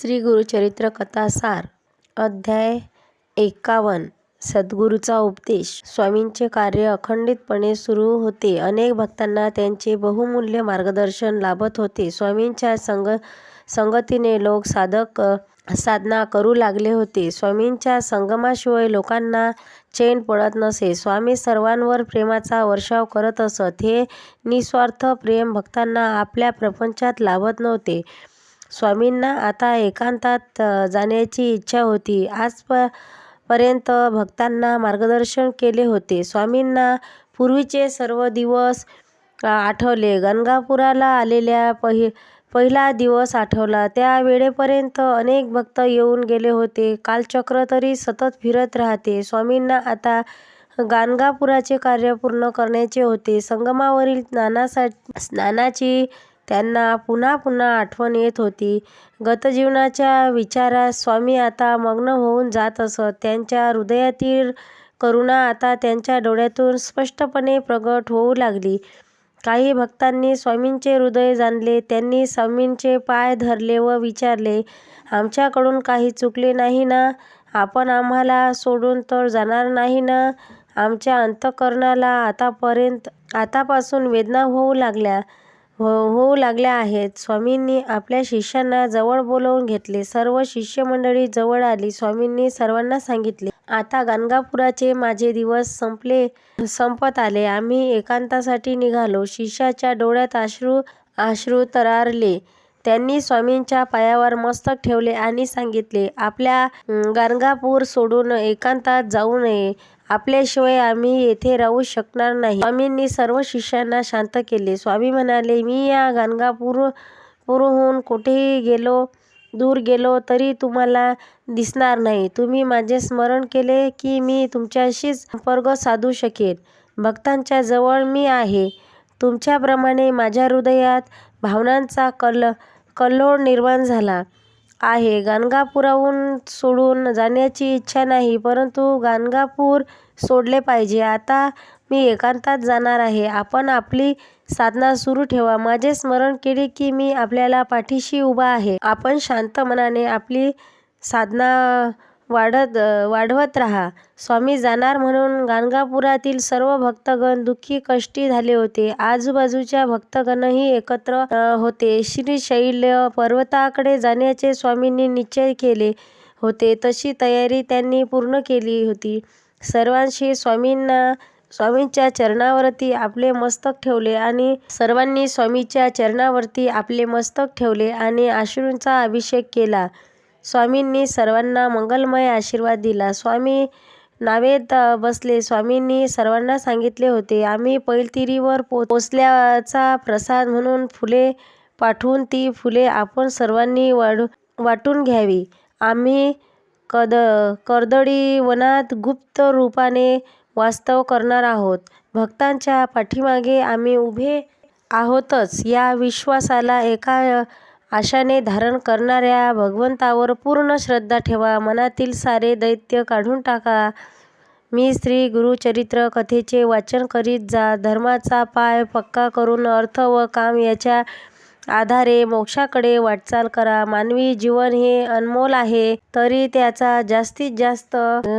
श्री गुरुचरित्र कथासार अध्याय एकावन्न सद्गुरूचा उपदेश स्वामींचे कार्य अखंडितपणे सुरू होते. अनेक भक्तांना त्यांचे बहुमूल्य मार्गदर्शन लाभत होते. स्वामींच्या संग संगतीने लोक साधक साधना करू लागले होते. स्वामींच्या संगमाशिवाय लोकांना चैन पडत नसे. स्वामी सर्वांवर प्रेमाचा वर्षाव करत असत. हे निस्वार्थ प्रेम भक्तांना आपल्या प्रपंचात लाभत नव्हते. स्वामींना आता एकांतात जाण्याची इच्छा होती. आजपर्यंत भक्तांना मार्गदर्शन केले होते. स्वामींना पूर्वीचे सर्व दिवस आठवले. गाणगापुराला आलेला पहिला दिवस आठवला. त्या वेळेपर्यंत अनेक भक्त येऊन गेले होते. कालचक्र तरी सतत फिरत राहते. स्वामींना आता गाणगापुराचे कार्य पूर्ण करण्याचे होते. संगमावरील स्नानाची त्यांना पुन्हा पुन्हा आठवण येत होती. गतजीवनाच्या विचारात स्वामी आता मग्न होऊन जात असत. त्यांच्या हृदयातील करुणा आता त्यांच्या डोळ्यातून स्पष्टपणे प्रगट होऊ लागली. काही भक्तांनी स्वामींचे हृदय जाणले. त्यांनी स्वामींचे पाय धरले व विचारले, आमच्याकडून काही चुकले नाही ना? आपण आम्हाला सोडून तर जाणार नाही ना? आमच्या अंतःकरणाला आतापासून वेदना होऊ लागल्या हो, होऊ लागल्या आहेत. स्वामींनी आपल्या शिष्यांना जवळ बोलावून घेतले. सर्व शिष्यमंडळी जवळ आली. स्वामींनी सर्वांना सांगितले, आता गाणगापुराचे माझे दिवस संपले संपत आले. आम्ही एकांतासाठी निघालो. शिष्यांच्या डोळ्यात अश्रू तरारले त्यांनी स्वामींच्या पायावर मस्तक ठेवले आणि सांगितले, आपल्याला गाणगापूर सोडून एकांतात जाऊ नये. आपल्याशिवाय आम्ही येथे राहू शकणार नाही. स्वामींनी सर्व शिष्यांना शांत केले. स्वामी म्हणाले, मी या गाणगापूरहून कोठेही दूर गेलो तरी तुम्हाला दिसणार नाही. तुम्ही माझे स्मरण केले की मी तुमच्याशीच संपर्क साधू शकेन. भक्तांच्या जवळ मी आहे. तुमच्याप्रमाणे माझ्या हृदयात भावनांचा कल्लोळ निर्माण झाला आहे. गाणगापूरहून सोडून जाण्याची इच्छा नाही, परंतु गाणगापूर सोडले पाहिजे. आता मी एकांतात जाणार आहे. आपण आपली साधना सुरू ठेवा. माझे स्मरण केले की मी आपल्या पाठीशी उभा आहे. आपण शांत मनाने आपली साधना वाढत वाढवत राहा. स्वामी जाणार म्हणून गाणगापुरातील सर्व भक्तगण दुःखी कष्टी झाले होते. आजूबाजूच्या भक्तगणही एकत्र होते. श्रीशैल पर्वताकडे जाण्याचे स्वामींनी निश्चय केले होते, तशी तयारी त्यांनी पूर्ण केली होती. सर्वांशी सर्वांनी स्वामींच्या चरणावरती आपले मस्तक ठेवले आणि अश्रूंचा अभिषेक केला. स्वामींनी सर्वांना मंगलमय आशीर्वाद दिला. स्वामी नावेत बसले. स्वामींनी सर्वांना सांगितले होते, आम्ही पैलतीवर पोचल्याचा प्रसाद म्हणून फुले पाठवून ती फुले आपण सर्वांनी वाटून घ्यावी. आम्ही कद कर्दळीवनात गुप्त रूपाने वास्तव करणार आहोत. भक्तांच्या पाठीमागे आम्ही उभे आहोतच, या विश्वासाला एका आशाने धारण करणाऱ्या भगवंतावर पूर्ण श्रद्धा ठेवा. मनातील सारे दैत्य काढून टाका. मी श्री गुरुचरित्र कथेचे वाचन करीत जा. धर्माचा पाय पक्का करून अर्थ व काम याच्या आधारे मोक्षाकडे वाटचाल करा. मानवी जीवन हे अनमोल आहे, तरी त्याचा जास्तीत जास्त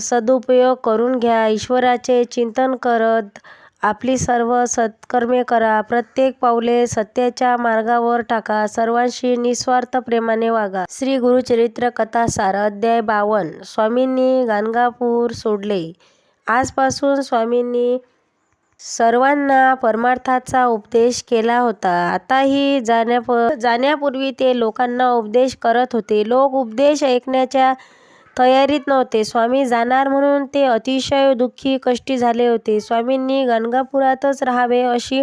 सदुपयोग करून घ्या. ईश्वराचे चिंतन करत आपली सर्व सत्कर्मे करा. प्रत्येक पाऊले सत्याच्या मार्गावर टाका. सर्वांशी निस्वार्थ प्रेमाने वागा. श्री गुरुचरित्र कथासार अध्याय बावन स्वामींनी गाणगापूर सोडले. आजपासून स्वामींनी सर्वांना परमार्थाचा उपदेश केला होता. आताही जाण्याप जाण्यापूर्वी ते लोकांना उपदेश करत होते. लोक उपदेश ऐकण्याच्या तयारीत नव्हते. स्वामी जाणार म्हणून ते अतिशय दुःखी कष्टी झाले होते. स्वामींनी गाणगापुरातच राहावे अशी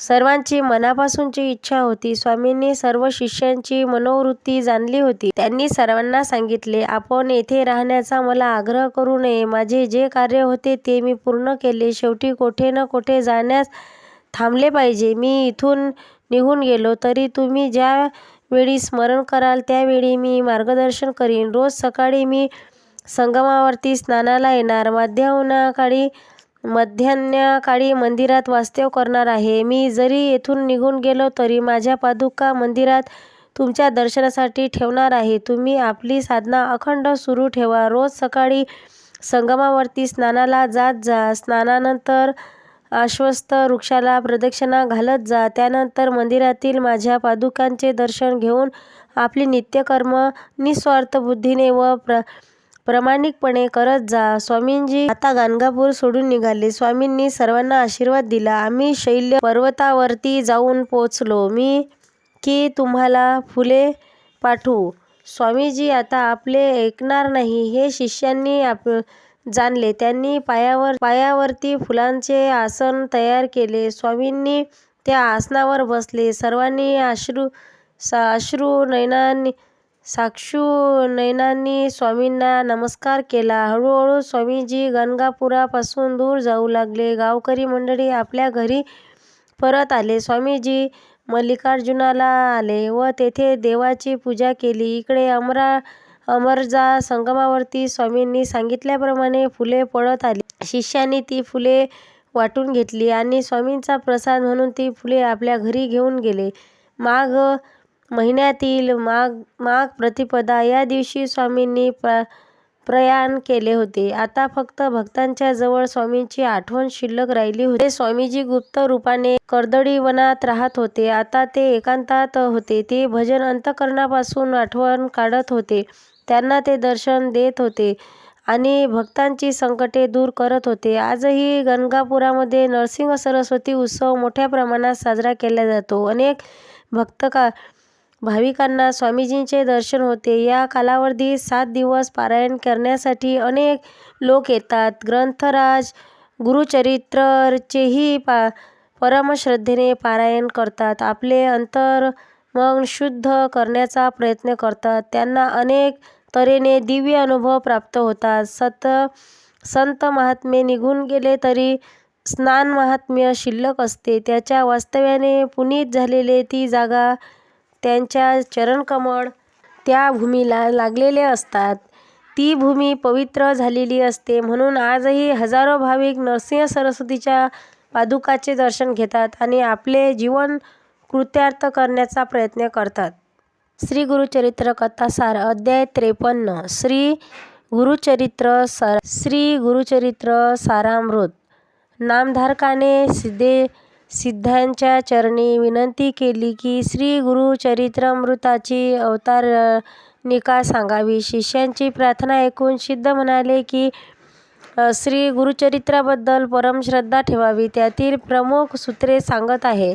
सर्वांची मनापासूनची इच्छा होती. स्वामींनी सर्व शिष्यांची मनोवृत्ती जाणली होती. त्यांनी सर्वांना सांगितले, आपण येथे राहण्याचा मला आग्रह करू नये. माझे जे कार्य होते ते मी पूर्ण केले. शेवटी कोठे न कोठे जाण्यास थांबले पाहिजे. मी इथून निघून गेलो तरी तुम्ही ज्या वेळी स्मरण कराल त्यावेळी मी मार्गदर्शन करीन. रोज सकाळी मी संगमावरती स्नानाला येणार. माध्यान्हकाळी मंदिरात वास्तव करणार आहे. मी जरी येथून निघून गेलो तरी माझ्या पादुका मंदिरात तुमच्या दर्शनासाठी ठेवणार आहे तुम्ही आपली साधना अखंड सुरू ठेवा रोज सकाळी संगमावरती स्नानाला जात जा स्नानानंतर आश्वस्त वृक्षाला प्रदक्षिणा घालत जा. त्यानंतर मंदिरातील माझ्या पादुकांचे दर्शन घेऊन आपली नित्यकर्म निस्वार्थ बुद्धीने व प्र प्रामाणिकपणे करत जा. स्वामींजी आता गाणगापूर सोडून निघाले. स्वामींनी सर्वांना आशीर्वाद दिला. आम्ही शैल्य पर्वतावरती जाऊन पोचलो मी की तुम्हाला फुले पाठवू? स्वामीजी आता आपले ऐकणार नाही. हे शिष्यांनी आप जाणले. त्यांनी पायावर पायावरती फुलांचे आसन तयार केले. स्वामींनी त्या आसनावर बसले. सर्वांनी अश्रू सा अश्रू नयनांनी साक्षू नयनांनी स्वामींना नमस्कार केला. हळूहळू स्वामीजी गणगापुरापासून दूर जाऊ लागले. गावकरी मंडळी आपल्या घरी परत आले. स्वामीजी मल्लिकार्जुनाला आले व तेथे देवाची पूजा केली. इकडे अमरा अमरजा संगमावरती स्वामींनी सांगितल्याप्रमाणे फुले पळत आली. शिष्यांनी ती फुले वाटून घेतली आणि स्वामींचा प्रसाद म्हणून ती फुले आपल्या घरी घेऊन गेले. माघ महिन्यातील माघ माघ प्रतिपदा या दिवशी स्वामींनी प्र प्रयाण केले होते. आता फक्त भक्तांच्या जवळ स्वामींची आठवण शिल्लक राहिली होती. स्वामीजी गुप्त रूपाने कर्दळी वनात राहत होते. आता ते एकांतात होते. ते भजन अंतकरणापासून आठवण काढत होते. त्यांना ते दर्शन देत होते आणि भक्तांची संकटे दूर करत होते. आजही गणगापुरामध्ये नरसिंह सरस्वती उत्सव मोठ्या प्रमाणात साजरा केला जातो. अनेक भक्त का भाविकांना स्वामीजींचे दर्शन होते. या कालावधीत सात दिवस पारायण करण्यासाठी अनेक लोक येतात. ग्रंथराज गुरुचरित्रचेही पा परमश्रद्धेने पारायण करतात. आपले अंतर मग शुद्ध करण्याचा प्रयत्न करतात. त्यांना अनेक तऱ्हेने दिव्य अनुभव प्राप्त होतात. सत संत महात्मे निघून गेले तरी स्नान महात्म्य शिल्लक असते. त्याच्या वास्तव्याने पुनीत झालेले ती जागा त्यांच्या चरणकमळ त्या भूमीला लागलेले असतात. ती भूमी पवित्र झालेली असते म्हणून आजही हजारो भाविक नरसिंह सरस्वतीच्या पादुकाचे दर्शन घेतात आणि आपले जीवन कृत्यार्थ करण्याचा प्रयत्न करतात. श्री गुरुचरित्र कथासार अध्याय त्रेपन्न. श्री गुरुचरित्र सर श्री गुरुचरित्र सारामृत. नामधारकाने सिद्धे सिद्धांच्या चरणी विनंती केली की श्री गुरुचरित्रामृताची अवतारणिका सांगावी. शिष्यांची प्रार्थना ऐकून सिद्ध म्हणाले की श्री गुरुचरित्राबद्दल परमश्रद्धा ठेवावी. त्यातील प्रमुख सूत्रे सांगत आहे.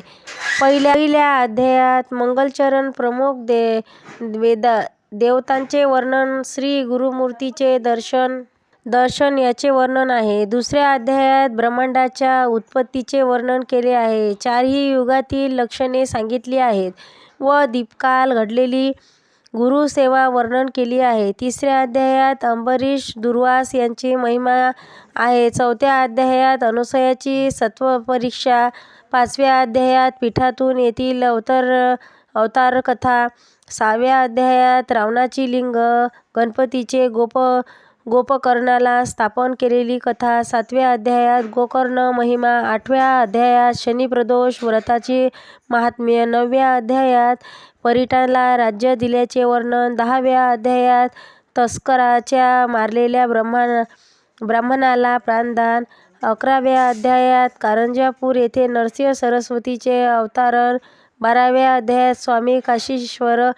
पहिल्या पहिल्या अध्यायात मंगलचरण प्रमुख दे वेदा देवतांचे वर्णन श्री गुरुमूर्तीचे दर्शन दर्शन याचे वर्णन आहे. दुसऱ्या अध्यायात ब्रह्मांडाच्या उत्पत्तीचे वर्णन केले आहे. चारही युगातील लक्षणे सांगितली आहेत व दीपकाल घडलेली गुरुसेवा वर्णन केली आहे. तिसऱ्या अध्यायात अंबरीश दुर्वास यांची महिमा आहे. चौथ्या अध्यायात अनुसयाची सत्वपरीक्षा पाचव्या अध्यायात पीठातून येथील अवतार अवतारकथा सहाव्या अध्यायात रावणाची लिंग गणपतीचे गोप गोपकर्णाला स्थापन केलेली कथा सातव्या अध्यायात गोकर्ण महिमा आठव्या अध्यायात शनिप्रदोष व्रताची महात्म्य नवव्या अध्यायात परिटाला राज्य दिल्याचे वर्णन दहाव्या अध्यायात तस्कराच्या मारलेल्या ब्रह्मा ब्राह्मणाला प्राणदान अकराव्या अध्यायात कारंजापूर येथे नरसिंह सरस्वतीचे अवतारण बाराव्या अध्यायात स्वामी काशीश्वर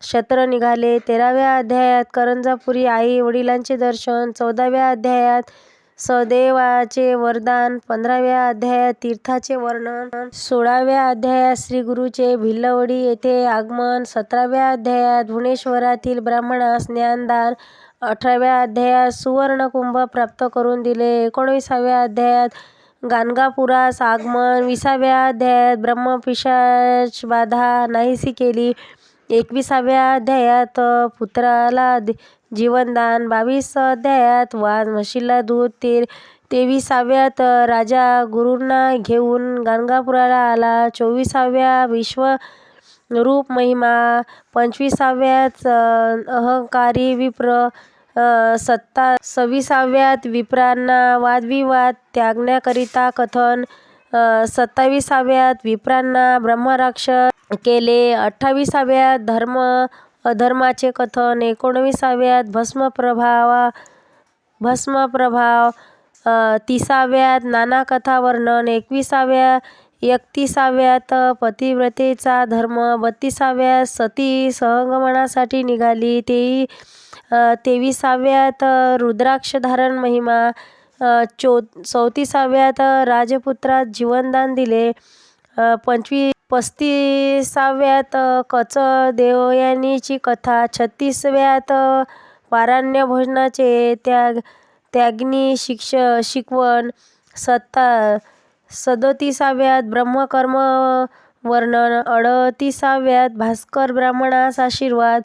शत्र निघाले. तेराव्या अध्यायात करंजापुरी आई वडिलांचे दर्शन चौदाव्या अध्यायात सदेवाचे वरदान पंधराव्या अध्यायात तीर्थाचे वर्णन सोळाव्या अध्यायात श्री गुरुचे भिल्लवडी येथे आगमन सतराव्या अध्यायात भुवनेश्वरातील ब्राह्मणास ज्ञानदान अठराव्या अध्यायात सुवर्णकुंभ प्राप्त करून दिले एकोणविसाव्या अध्यायात गाणगापुरास आगमन विसाव्या अध्यायात ब्रह्मपिशाच बाधा नाहीसी केली एकविसाव्या अध्यायात पुत्राला जीवनदान. बावीस अध्यायात वाघ म्हशीला दूध. ते तेविसाव्यात राजा गुरूंना घेऊन गाणगापुराला आला. चोवीसाव्या विश्व रूप महिमा. पंचवीसाव्यात अहंकारी विप्र सत्ता. सव्वीसाव्यात विप्रांना वादविवाद त्यागण्याकरिता कथन. सत्ताविसाव्यात विप्रांना ब्रह्मराक्ष केले. अठ्ठावीसाव्यात धर्म अधर्माचे कथन. एकोणविसाव्यात भस्मप्रभावा भस्मप्रभाव तिसाव्यात नाना कथा वर्णन. एकविसाव्या एकतीसाव्यात पतिव्रतेचा धर्म. बत्तीसाव्यात सती सहगमनासाठी निघाली. तेवी तेविसाव्यात रुद्राक्ष धारण महिमा. चौ चौतीसाव्यात राजपुत्रात जीवनदान दिले. पंचवी पस्तीसाव्यात कच देवयानीची कथा छत्तीसाव्यात पाराण्य भोजनाचे त्याग त्याग्नी शिक्ष शिकवण सत्ता सदोतीसाव्यात ब्रह्मकर्म वर्णन अडतीसाव्यात भास्कर ब्राह्मणास आशीर्वाद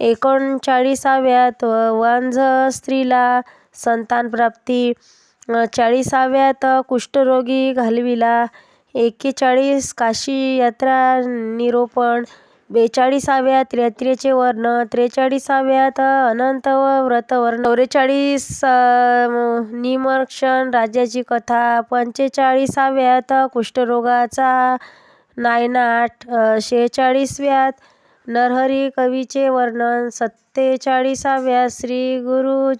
एकोणचाळीसाव्यात वांझ स्त्रीला संतानप्राप्ती चाळीसाव्यात कुष्ठरोगी घालविला एक्केचाळीस काशी यात्रा निरोपण बेचाळीसाव्यात यात्रेचे वर्ण त्रेचाळीसाव्यात अनंत व व्रत वर्ण चौवेचाळीस निमर्क्षण राज्याची कथा पंचेचाळीसाव्यात कुष्ठरोगाचा नायनाट शेहेचाळीसाव्यात नरहरी कवीचे वर्णन सत्तेचाळीसाव्यात श्री गुरु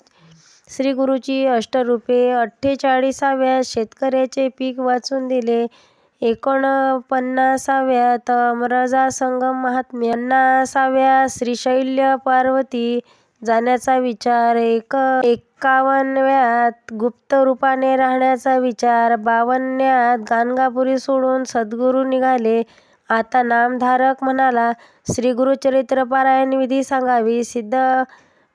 श्री गुरुची अष्टरूपे अठ्ठेचाळीसाव्यात शेतकऱ्याचे पीक वाचून दिले एकोणपन्नासाव्यात अमरजा संगम महात्म्य पन्नासाव्यात श्रीशैल्य पार्वती जाण्याचा विचार एक एक्कावन्नव्यात गुप्त रूपाने राहण्याचा विचार. बावन्न्यात गाणगापुरी सोडून सद्गुरू निघाले. आता नामधारक म्हणाला श्रीगुरुचरित्र पारायण विधी सांगावी. सिद्ध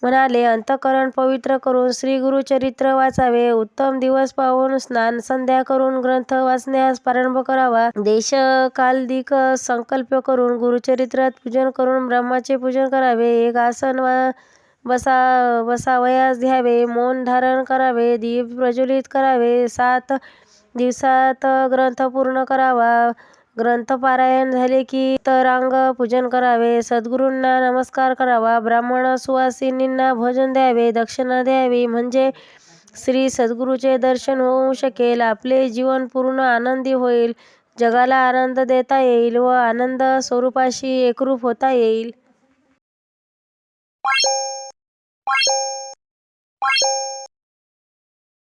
म्हणाले अंतःकरण पवित्र करून श्रीगुरुचरित्र वाचावे. उत्तम दिवस पाहून स्नान संध्या करून ग्रंथ वाचण्यास प्रारंभ करावा. देशकालदिक संकल्प करून गुरुचरित्रात पूजन करून ब्रह्माचे पूजन करावे. एक आसन वा बसा बसावयास घ्यावे मौन धारण करावे. दीप प्रज्वलित करावे. सात दिवसात ग्रंथ पूर्ण करावा. ग्रंथपारायण झाले की तरांग पूजन करावे. सद्गुरूंना नमस्कार करावा. ब्राह्मण सुवासिनींना भोजन द्यावे. दक्षिणा द्यावी. म्हणजे श्री सद्गुरूचे दर्शन होऊ शकेल. आपले जीवन पूर्ण आनंदी होईल. जगाला आनंद देता येईल व आनंद स्वरूपाशी एकरूप होता येईल.